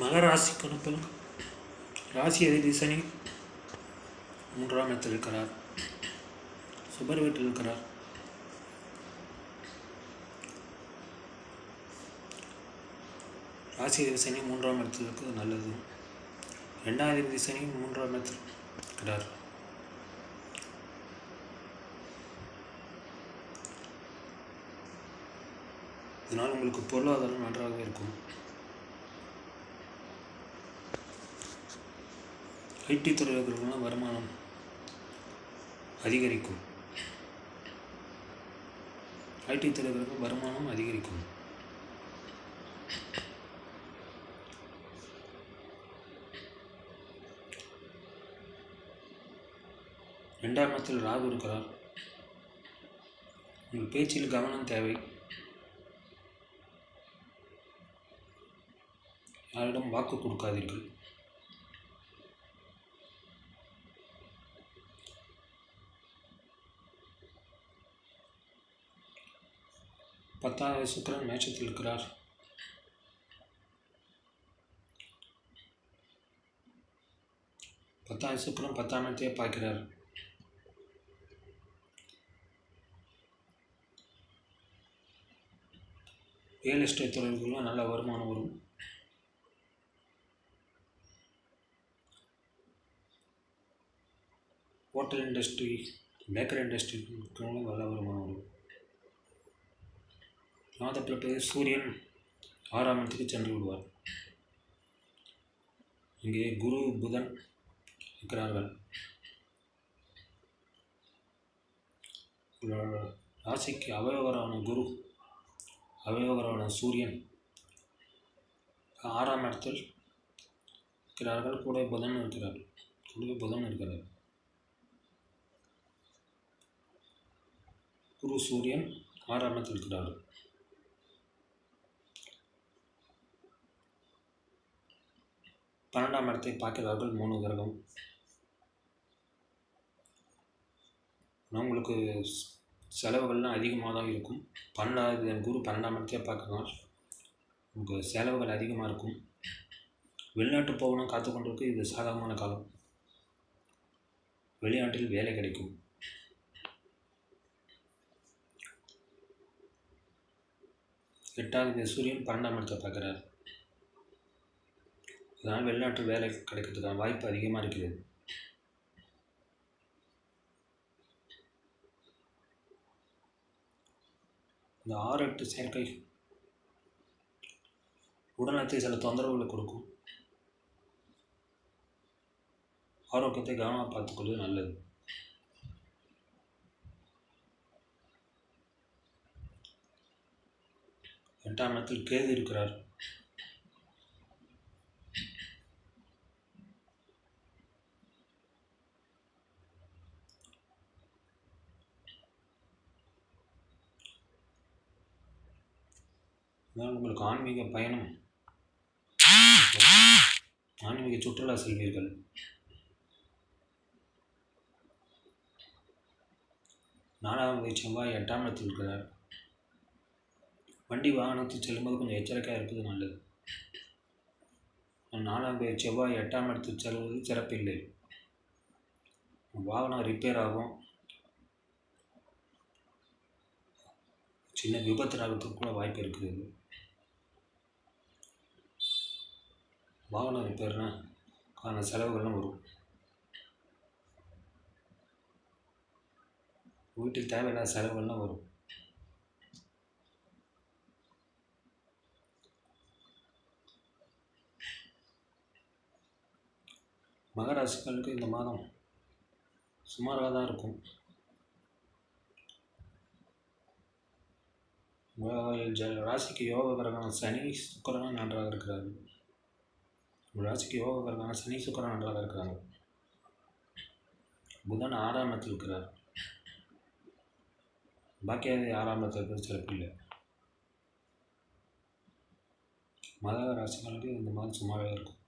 மகராசி கணக்கில் ராசி அதிபதி சனி மூன்றாம் இடத்தில் இருக்கிறார். சுபர் வீட்டில் இருக்கிறார். ராசி அதிபதி சனி மூன்றாம் இடத்தில் இருக்கிறது நல்லது. ரெண்டாம் அதிபதி சனி மூன்றாம் இடத்தில் இருக்கிறார். இதனால் உங்களுக்கு பொருளாதாரம் நன்றாக இருக்கும். ஐடி துறையினர்களுக்கு வருமானம் அதிகரிக்கும். ஐடி துறையினருக்கு வருமானம் அதிகரிக்கும். ரெண்டாம் இடத்தில் ராகு இருக்கிறார். உங்கள் பேச்சில் கவனம் தேவை. யாரிடம் வாக்கு கொடுக்காதீர்கள். பத்தாவது சுக்கரன் மேட்சத்தில் இருக்கிறார். பத்தாவது சுக்கரன் பத்தாம் இடத்தையே பார்க்கிறார். ரியல் எஸ்டேட் தொழில்களும் நல்ல வருமானம் வரும். ஹோட்டல் இண்டஸ்ட்ரி பேக்கரி இண்டஸ்ட்ரி இருக்கிறவங்களும் நல்ல வருமானம் வரும் மாதத்தில் சூரியன் ஆறாம் இடத்துக்கு சென்று விடுவார். இங்கே குரு புதன் இருக்கிறார்கள். ராசிக்கு அவயோகரான குரு அவயோகரான சூரியன் ஆறாம் இடத்தில் இருக்கிறார்கள். கூட புதன் இருக்கிறார். கூட புதன் இருக்கிறார். குரு சூரியன் ஆறாம் இடத்தில் இருக்கிறார்கள் பன்னெண்டாம் இடத்தை பார்க்கிறார்கள் மூணு கிரகம் ஆனால் உங்களுக்கு செலவுகள்லாம் அதிகமாக தான் இருக்கும். பன்னெண்டாவது என் குரு பன்னெண்டாம் இடத்தையே பார்க்கணும் உங்களுக்கு செலவுகள் அதிகமாக இருக்கும். வெளிநாட்டு போகணும் காத்து கொண்டிருக்கு இது சாதகமான காலம். வெளிநாட்டில் வேலை கிடைக்கும். எட்டாவது சூரியன் பன்னெண்டாம் இடத்தை பார்க்குறாரு. இதனால் வெளிநாட்டு வேலை கிடைக்கிறதுக்கான வாய்ப்பு அதிகமாக இருக்கிறது இந்த ஆறு எட்டு சேர்க்கை உடல்நலத்தை சில தொந்தரவுகளை கொடுக்கும். ஆரோக்கியத்தை கவனமாக பார்த்துக்கொள்வது நல்லது. எட்டாம் இடத்தில் கேது இருக்கிறார். இதுதான் உங்களுக்கு ஆன்மீக பயணம். ஆன்மீக சுற்றுலா செல்வீர்கள். நாலாவது செவ்வாய் எட்டாம் இடத்தில் இருக்கிறார். வண்டி வாகனத்தில் செல்லும்போது கொஞ்சம் எச்சரிக்கையாக இருப்பது நல்லது. நாலாம் பேர் செவ்வாய் எட்டாம் இடத்தில் செல்வது சிறப்பில்லை. வாகனம் ரிப்பேர் ஆகும். சின்ன விபத்து ஆகிறதுக்கு கூட வாய்ப்பு இருக்குது. வாகனம் ரிப்பேர்னா செலவுகள்லாம் வரும். வீட்டுக்கு தேவையில்லாத செலவுகள்லாம் வரும். மகராசிகளுக்கு இந்த மாதம் சுமாராக தான் இருக்கும். ராசிக்கு யோக கிரகமான சனி சுக்கரனும் நன்றாக இருக்கிறார்கள். உங்கள் ராசிக்கு யோகக்காரங்க சனி சுக்கரன் நன்றாக இருக்கிறாங்க. புதன் ஆறாம் இடத்தில் இருக்கிறார். பாக்கியாதி ஆறாம் இடத்தில் இருக்கிறது சிறப்பில்லை மத ராசிகளுக்கு இந்த மாதிரி சுமாராக இருக்கும்.